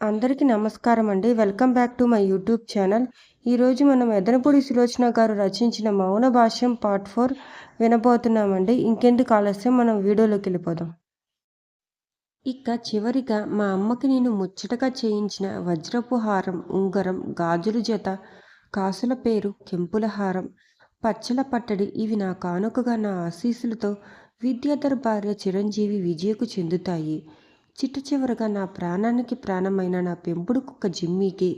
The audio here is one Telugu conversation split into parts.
అందరికీ నమస్కారం అండి. Welcome back to my YouTube channel. ఈరోజు మనం ఎదనపూడి సులోచన గారు రచించిన మౌన భాష్యం పార్ట్ ఫోర్ వినబోతున్నామండి. ఇంకెందుకు ఆలస్యం? మనం వీడియోలోకి వెళ్ళిపోదాం. ఇక చివరిగా మా అమ్మకి నేను ముచ్చటగా చేయించిన వజ్రపు హారం ఉంగరం గాజుల జత కాసుల పేరు కెంపుల హారం పచ్చల పట్టడి ఇవి నా కానుకగా నా ఆశీస్సులతో విద్యాధర్ భార్య చిరంజీవి విజయకు చెందుతాయి. చిట్ట చివరగా నా ప్రాణానికి ప్రాణమైన నా పెంపుడు కుక్క జిమ్మీకి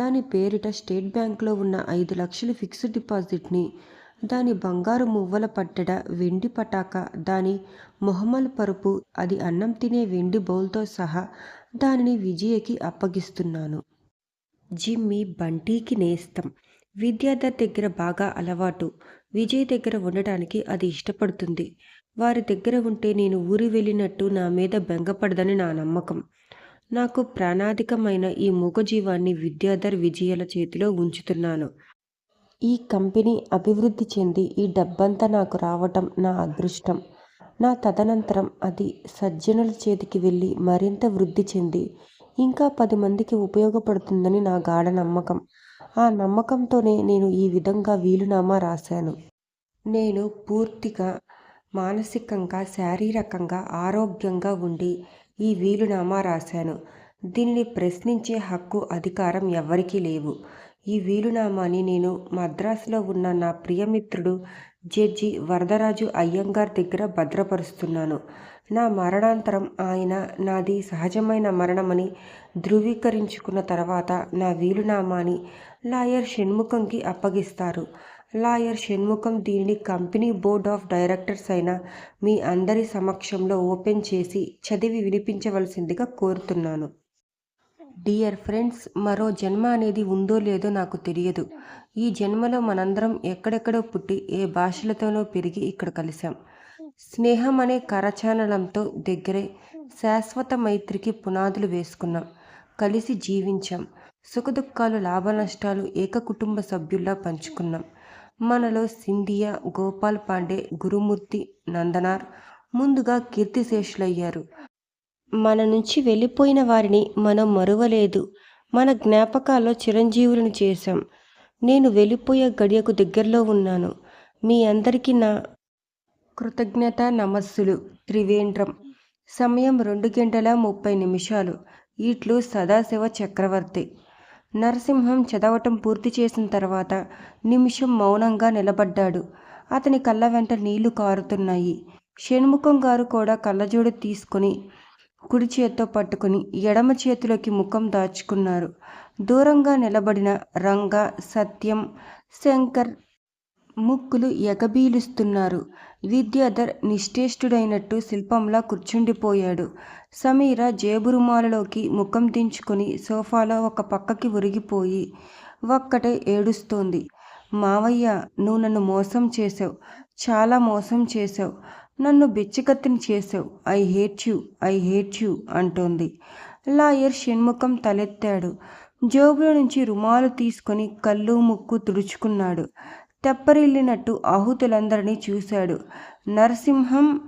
దాని పేరిట స్టేట్ బ్యాంక్లో ఉన్న ఐదు లక్షల ఫిక్స్డ్ డిపాజిట్ని దాని బంగారు మువ్వల పట్టెడ వెండి పటాక దాని మొహమ్మల్ పరుపు అది అన్నం తినే వెండి బౌల్తో సహా దానిని విజయకి అప్పగిస్తున్నాను. జిమ్మి బంటీకి నేస్తం. విద్యాధర్ దగ్గర బాగా అలవాటు. విజయ్ దగ్గర ఉండటానికి అది ఇష్టపడుతుంది. వారి దగ్గర ఉంటే నేను ఊరి వెళ్ళినట్టు నా మీద బెంగపడదని నా నమ్మకం. నాకు ప్రాణాధికమైన ఈ మూగజీవాన్ని విద్యాధర్ విజయల చేతిలో ఉంచుతున్నాను. ఈ కంపెనీ అభివృద్ధి చెంది ఈ డబ్బంతా నాకు రావటం నా అదృష్టం. నా తదనంతరం అది సజ్జనుల చేతికి వెళ్ళి మరింత వృద్ధి చెంది ఇంకా పది మందికి ఉపయోగపడుతుందని నా గాఢ నమ్మకం. ఆ నమ్మకంతోనే నేను ఈ విధంగా వీలునామా రాశాను. నేను పూర్తిగా మానసికంగా శారీరకంగా ఆరోగ్యంగా ఉండి ఈ వీలునామా రాశాను. దీనిని ప్రశ్నించే హక్కు అధికారం ఎవ్వరికీ లేవు. ఈ వీలునామాని నేను మద్రాసులో ఉన్న నా ప్రియమిత్రుడు జడ్జి వరదరాజు అయ్యంగార్ దగ్గర భద్రపరుస్తున్నాను. నా మరణాంతరం ఆయన నాది సహజమైన మరణమని ధృవీకరించుకున్న తర్వాత నా వీలునామాని లాయర్ షణ్ముఖంకి అప్పగిస్తారు. లాయర్ షణ్ముఖం దీనిని కంపెనీ బోర్డ్ ఆఫ్ డైరెక్టర్స్ అయిన మీ అందరి సమక్షంలో ఓపెన్ చేసి చదివి వినిపించవలసిందిగా కోరుతున్నాను. డియర్ ఫ్రెండ్స్ మరో జన్మ అనేది ఉందో లేదో నాకు తెలియదు. ఈ జన్మలో మనందరం ఎక్కడెక్కడో పుట్టి ఏ భాషలతోనో పెరిగి ఇక్కడ కలిసాం స్నేహం అనే కరచానలంతో దగ్గరే శాశ్వత మైత్రికి పునాదులు వేసుకున్నాం. కలిసి జీవించాం. సుఖదుఖాలు లాభ నష్టాలు ఏక కుటుంబ సభ్యుల్లా పంచుకున్నాం. మనలో సింధియా గోపాల్ పాండే గురుమూర్తి నందనార్ ముందుగా కీర్తిశేషులయ్యారు. మన నుంచి వెళ్ళిపోయిన వారిని మనం మరువలేదు. మన జ్ఞాపకాల్లో చిరంజీవులను చేశాం. నేను వెళ్ళిపోయే గడియకు దగ్గరలో ఉన్నాను. మీ అందరికీ నా కృతజ్ఞత నమస్సులు. త్రివేంద్రం. సమయం రెండు గంటల ముప్పై నిమిషాలు. ఇట్లు సదాశివ చక్రవర్తి. నరసింహం చదవటం పూర్తి చేసిన తర్వాత నిమిషం మౌనంగా నిలబడ్డాడు. అతని కళ్ళ వెంట నీళ్ళు కారుతున్నాయి. షణ్ముఖం గారు కూడా కళ్ళజోడు తీసుకుని కుడి చేత్తో పట్టుకుని ఎడమ చేతిలోకి ముఖం దాచుకున్నారు. దూరంగా నిలబడిన రంగ సత్యం శంకర్ ముక్కులు ఎగబీలుస్తున్నారు. విద్యాధర్ నిశ్చేష్టుడైనట్టు శిల్పంలా కూర్చుండిపోయాడు. సమీర జేబురుమాలలోకి ముఖం దించుకుని సోఫాలో ఒక పక్కకి ఉరిగిపోయి ఒక్కటే ఏడుస్తోంది. మావయ్య నువ్వు నన్ను మోసం చేసావు చాలా మోసం చేసావు నన్ను బిచ్చకత్తిని చేసావు I hate you I hate you అంటోంది. లాయర్ షణ్ముఖం తలెత్తాడు. జోబుల నుంచి రుమాలు తీసుకొని కళ్ళు ముక్కు తుడుచుకున్నాడు. తెప్పరిల్లినట్టు ఆహుతులందరినీ చూశాడు. నరసింహం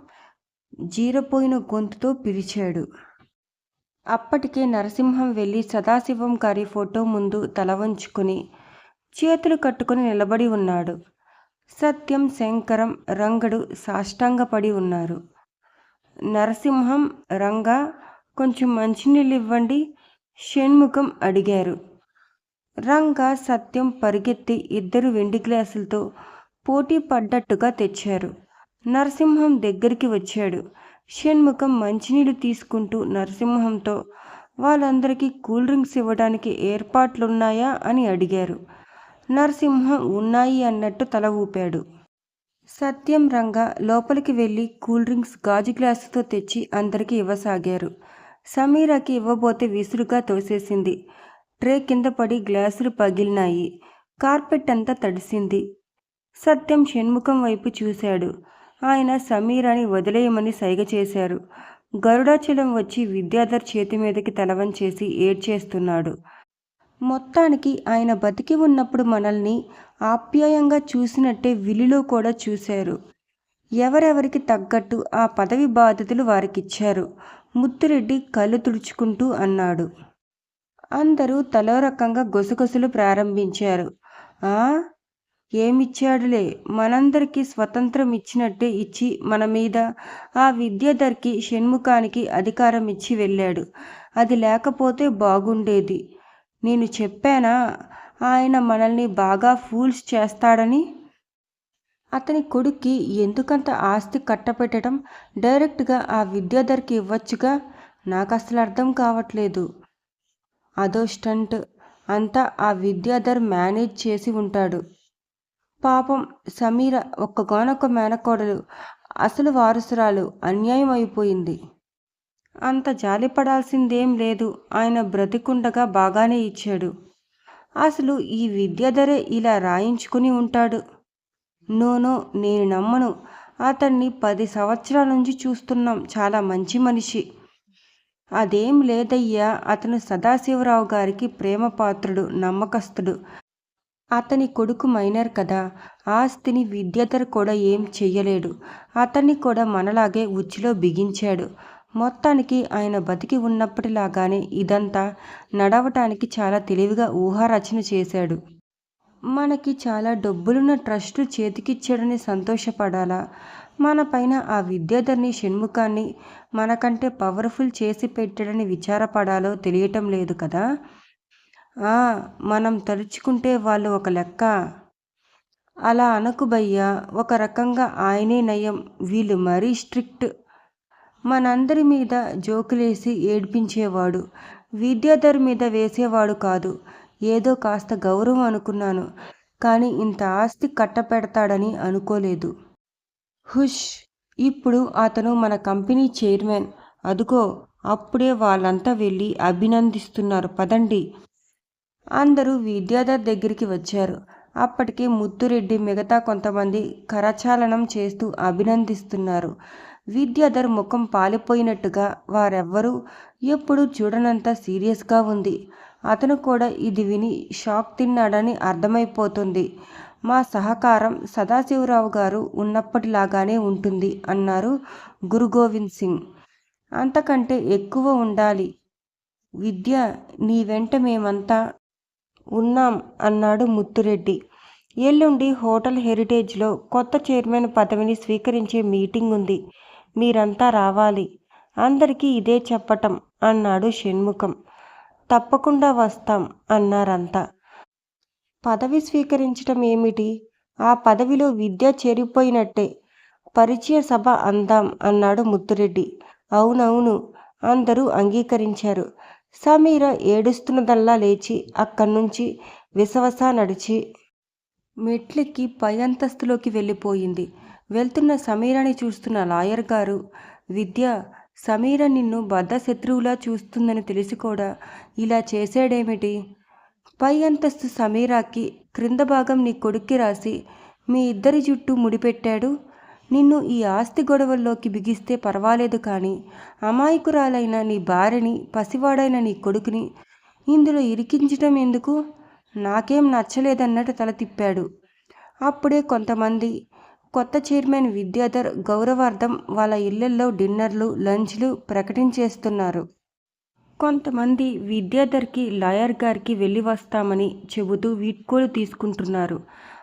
జీరపోయిన గొంతుతో పిలిచాడు. అప్పటికే నరసింహం వెళ్ళి సదాశివం గారి ఫోటో ముందు తల వంచుకుని చేతులు కట్టుకుని నిలబడి ఉన్నాడు. సత్యం శంకరం రంగడు సాష్టాంగపడి ఉన్నారు. నరసింహం రంగ కొంచెం మంచినీళ్ళు ఇవ్వండి షణ్ముఖం అడిగారు. రంగ సత్యం పరిగెత్తి ఇద్దరు వెండి గ్లాసులతో పోటీ పడ్డట్టుగా తెచ్చారు. నరసింహం దగ్గరికి వచ్చాడు. షణ్ముఖం మంచినీళ్ళు తీసుకుంటూ నరసింహంతో వాళ్ళందరికీ కూల్ డ్రింక్స్ ఇవ్వడానికి ఏర్పాట్లున్నాయా? అని అడిగారు. నరసింహం ఉన్నాయి అన్నట్టు తల ఊపాడు. సత్యం రంగ లోపలికి వెళ్ళి కూల్ డ్రింక్స్ గాజు గ్లాసుతో తెచ్చి అందరికీ ఇవ్వసాగారు. సమీరాకి ఇవ్వబోతే విసురుగా తోసేసింది. ట్రే కింద పడి గ్లాసులు పగిలినాయి. కార్పెట్ అంతా తడిసింది. సత్యం షణ్ముఖం వైపు చూశాడు. ఆయన సమీరాని వదిలేయమని సైగ చేశారు. గరుడాచలం వచ్చి విద్యాధర్ చేతి మీదకి తలవంచేసి ఏడ్చేస్తున్నాడు. మొత్తానికి ఆయన బతికి ఉన్నప్పుడు మనల్ని ఆప్యాయంగా చూసినట్టే విలిలో కూడా చూశారు. ఎవరెవరికి తగ్గట్టు ఆ పదవి బాధ్యతలు వారికిచ్చారు. ముత్తురెడ్డి కళ్ళు తుడుచుకుంటూ అన్నాడు. అందరూ తలో రకంగా గొసగొసలు ప్రారంభించారు. ఆ ఏమిచ్చాడులే? మనందరికీ స్వతంత్రం ఇచ్చినట్టే ఇచ్చి మన మీద. ఆ విద్యాధర్కి షణ్ముఖానికి అధికారం ఇచ్చి వెళ్ళాడు. అది లేకపోతే బాగుండేది. నేను చెప్పానా? ఆయన మనల్ని బాగా ఫూల్స్ చేస్తాడని? అతని కొడుక్కి ఎందుకంత ఆస్తి కట్టపెట్టడం? డైరెక్ట్గా ఆ విద్యాధర్కి ఇవ్వచ్చుగా? నాకు అసలు అర్థం కావట్లేదు. అదో స్టంట్. అంతా ఆ విద్యాధర్ మేనేజ్ చేసి ఉంటాడు. పాపం సమీర ఒక్కగానొక్క మేనకోడలు అసలు వారసురాలు అన్యాయం అయిపోయింది అంత జాలిపడాల్సిందేం లేదు ఆయన బ్రతికుండగా బాగానే ఇచ్చాడు. అసలు ఈ విద్యాధరే ఇలా రాయించుకుని ఉంటాడు? నోనో నేను నమ్మను. అతన్ని పది సంవత్సరాల నుంచి చూస్తున్నాం చాలా మంచి మనిషి. అదేం లేదయ్యా అతను సదాశివరావు గారికి ప్రేమ పాత్రుడు నమ్మకస్తుడు. అతని కొడుకు మైనర్ కదా. ఆస్తిని విద్యాధర్ కూడా ఏం చెయ్యలేడు. అతన్ని కూడా మనలాగే ఉచ్చులో బిగించాడు. మొత్తానికి ఆయన బతికి ఉన్నప్పటిలాగానే ఇదంతా నడవటానికి చాలా తెలివిగా ఊహారచన చేశాడు. మనకి చాలా డబ్బులున్న ట్రస్టు చేతికిచ్చాడని సంతోషపడాలా? మన పైన ఆ విద్యాధర్ని షణ్ముఖాన్ని మనకంటే పవర్ఫుల్ చేసి పెట్టాడని విచారపడాలో తెలియటం లేదు కదా? మనం తలుచుకుంటే వాళ్ళు ఒక లెక్క. అలా అనకు భయ్యా ఒక రకంగా ఆయనే నయం. వీళ్ళు మరీ స్ట్రిక్ట్. మనందరి మీద జోకులేసి ఏడ్పించేవాడు. విద్యాధర్ మీద వేసేవాడు కాదు. ఏదో కాస్త గౌరవం అనుకున్నాను. కానీ ఇంత ఆస్తి కట్టపెడతాడని అనుకోలేదు. హుష్! ఇప్పుడు అతను మన కంపెనీ చైర్మన్. అదుగో అప్పుడే వాళ్ళంతా వెళ్ళి అభినందిస్తున్నారు. పదండి. అందరూ విద్యాధర్ దగ్గరికి వచ్చారు. అప్పటికే ముత్తురెడ్డి మిగతా కొంతమంది కరచాలనం చేస్తూ అభినందిస్తున్నారు. విద్యాధర్ ముఖం పాలిపోయినట్టుగా వారెవ్వరూ ఎప్పుడూ చూడనంత సీరియస్గా ఉంది. అతను కూడా ఇది విని షాక్ తిన్నాడని అర్థమైపోతుంది. మా సహకారం సదాశివరావు గారు ఉన్నప్పటిలాగానే ఉంటుంది అన్నారు గురు గోవింద్ సింగ్. అంతకంటే ఎక్కువ ఉండాలి. విద్య నీ వెంట మేమంతా ఉన్నాం అన్నాడు ముత్తురెడ్డి. ఎల్లుండి హోటల్ హెరిటేజ్లో కొత్త చైర్మన్ పదవిని స్వీకరించే మీటింగ్ ఉంది. మీరంతా రావాలి. అందరికీ ఇదే చెప్పటం అన్నాడు షణ్ముఖం. తప్పకుండా వస్తాం అన్నారంతా. పదవి స్వీకరించటం ఏమిటి? ఆ పదవిలో విద్య చేరిపోయినట్టే. పరిచయ సభ అందాం అన్నాడు ముత్తురెడ్డి. అవునవును అందరూ అంగీకరించారు. సమీర ఏడుస్తున్నదల్లా లేచి అక్కడి నుంచి విసవసా నడిచి మెట్లెక్కి పై అంతస్తులోకి వెళ్ళిపోయింది. వెళ్తున్న సమీరాని చూస్తున్న లాయర్ గారు విద్య సమీర నిన్ను బద్ధశత్రువులా చూస్తుందని తెలిసి కూడా ఇలా చేసాడేమిటి పై అంతస్తు సమీరాకి క్రింద భాగం నీ కొడుక్కి రాసి మీ ఇద్దరి జుట్టు ముడిపెట్టాడు? నిన్ను ఈ ఆస్తి గొడవల్లోకి బిగిస్తే పర్వాలేదు కానీ అమాయకురాలైన నీ భార్యని పసివాడైన నీ కొడుకుని ఇందులో ఇరికించటం ఎందుకు? నాకేం నచ్చలేదన్నట్టు తల తిప్పాడు. అప్పుడే కొంతమంది కొత్త చైర్మన్ విద్యాధర్ గౌరవార్థం వాళ్ళ ఇళ్ళల్లో డిన్నర్లు లంచ్లు ప్రకటించేస్తున్నారు. కొంతమంది విద్యాధర్కి లాయర్ గారికి వెళ్ళి వస్తామని చెబుతూ వీడ్కోలు తీసుకుంటున్నారు.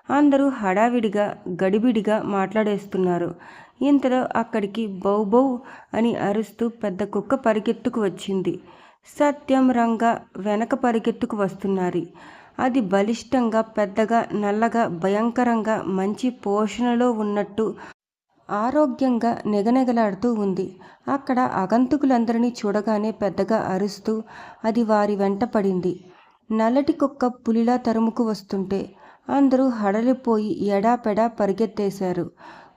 అందరూ హడావిడిగా గడిబిడిగా మాట్లాడేస్తున్నారు. ఇంతలో అక్కడికి బౌ బౌ అని అరుస్తూ పెద్ద కుక్క పరిగెత్తుకు వచ్చింది. సత్యం రంగ వెనక పరిగెత్తుకు వస్తున్నారు. అది బలిష్టంగా పెద్దగా నల్లగా భయంకరంగా మంచి పోషణలో ఉన్నట్టు ఆరోగ్యంగా నెగనెగలాడుతూ ఉంది. అక్కడ అగంతుకులందరినీ చూడగానే పెద్దగా అరుస్తూ అది వారి వెంట పడింది. నల్లటి కుక్క పులిలా తరుముకు వస్తుంటే అందరూ హడలిపోయి ఎడాపెడా పరిగెత్తేశారు.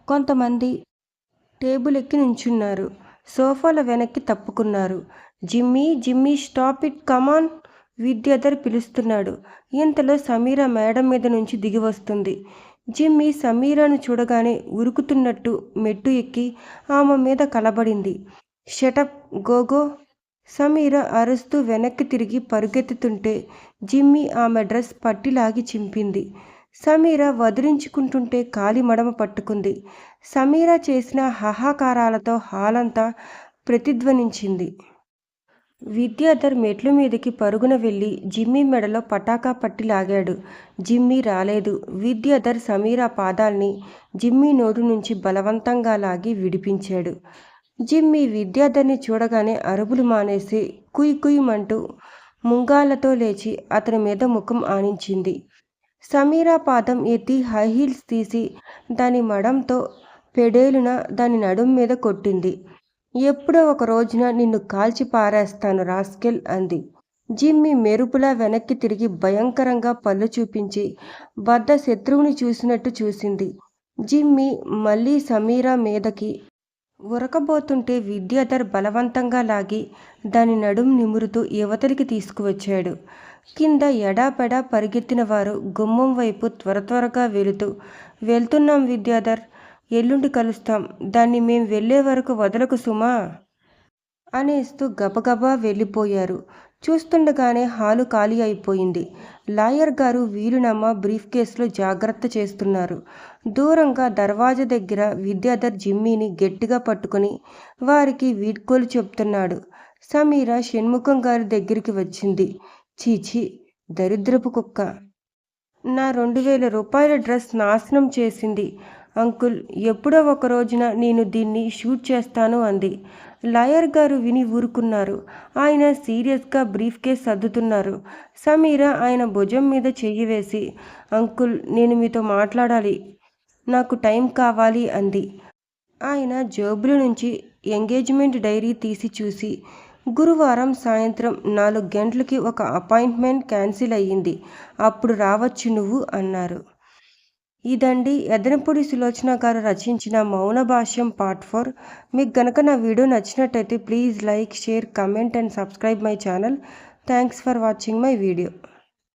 కొంతమంది టేబుల్ ఎక్కి నించున్నారు. సోఫాల వెనక్కి తప్పుకున్నారు. Jimmy Jimmy stop it come on Vidyadhar పిలుస్తున్నాడు. ఇంతలో సమీర మేడం మీద నుంచి దిగి వస్తుంది. జిమ్మీ సమీరాను చూడగానే ఉరుకుతున్నట్టు మెట్టు ఎక్కి ఆమె మీద కలబడింది. షటప్ గోగో సమీర అరుస్తూ వెనక్కి తిరిగి పరుగెత్తుతుంటే జిమ్మీ ఆమె డ్రెస్ పట్టిలాగి చింపింది. సమీర వదిలించుకుంటుంటే కాలి మడమ పట్టుకుంది. సమీర చేసిన హాహాకారాలతో హాలంతా ప్రతిధ్వనించింది. విద్యాధర్ మెట్ల మీదకి పరుగున వెళ్ళి జిమ్మీ మెడలో పటాకా పట్టి లాగాడు. జిమ్మీ రాలేదు. విద్యాధర్ సమీరా పాదాల్ని జిమ్మీ నోటి నుంచి బలవంతంగా లాగి విడిపించాడు. జిమ్మి విద్యార్థిని చూడగానే అరుపులు మానేసి కుయ్ కుయ్యమంటూ ముంగాలతో లేచి అతని మీద ముఖం ఆనించింది. సమీరా పాదం ఎత్తి హై హీల్స్ తీసి దాని మడంతో పెడేలున దాని నడుం మీద కొట్టింది. ఎప్పుడో ఒక రోజున నిన్ను కాల్చి పారేస్తాను రాస్కెల్ అంది. జిమ్మి మెరుపులా వెనక్కి తిరిగి భయంకరంగా పళ్ళు చూపించి వద్ద శత్రువుని చూసినట్టు చూసింది. జిమ్మి మళ్ళీ సమీరా మీదకి ఉరకబోతుంటే విద్యాధర్ బలవంతంగా లాగి దాని నడుం నిమురుతూ యువతలికి తీసుకువచ్చాడు. కింద ఎడాపెడా పరిగెత్తిన వారు గుమ్మం వైపు త్వర త్వరగా వెళుతూ వెళ్తున్నాం విద్యాధర్ ఎల్లుండి కలుస్తాం. దాన్ని మేం వెళ్ళే వరకు వదలకు సుమా అనేస్తూ గబగబా వెళ్ళిపోయారు. చూస్తుండగానే హాలు ఖాళీ అయిపోయింది. లాయర్ గారు వీలునామా బ్రీఫ్ కేసులో జాగ్రత్త చేస్తున్నారు. దూరంగా దర్వాజా దగ్గర విద్యాధర్ జిమ్మీని గట్టిగా పట్టుకుని వారికి వీడ్కోలు చెప్తున్నాడు. సమీర షణ్ముఖం గారి దగ్గరికి వచ్చింది. చీచి దరిద్రపు కుక్క. నా రెండు వేల రూపాయల డ్రెస్ నాశనం చేసింది. అంకుల్ ఎప్పుడో ఒక రోజున నేను దీన్ని షూట్ చేస్తాను అంది. లాయర్ గారు విని ఊరుకున్నారు. ఆయన సీరియస్గా బ్రీఫ్ కేస్ సర్దుతున్నారు. సమీర ఆయన భుజం మీద చెయ్యి వేసి అంకుల్ నేను మీతో మాట్లాడాలి. నాకు టైం కావాలి అంది. ఆయన జేబుల నుంచి ఎంగేజ్మెంట్ డైరీ తీసి చూసి గురువారం సాయంత్రం నాలుగు గంటలకి ఒక అపాయింట్మెంట్ క్యాన్సిల్ అయ్యింది. అప్పుడు రావచ్చు నువ్వు అన్నారు. ఇదండి ఎదనపూడి సులోచన గారు రచించిన మౌన భాష్యం పార్ట్ ఫోర్. మీకు గనక నా వీడియో నచ్చినట్టయితే please like share comment and subscribe my channel. Thanks for watching my video.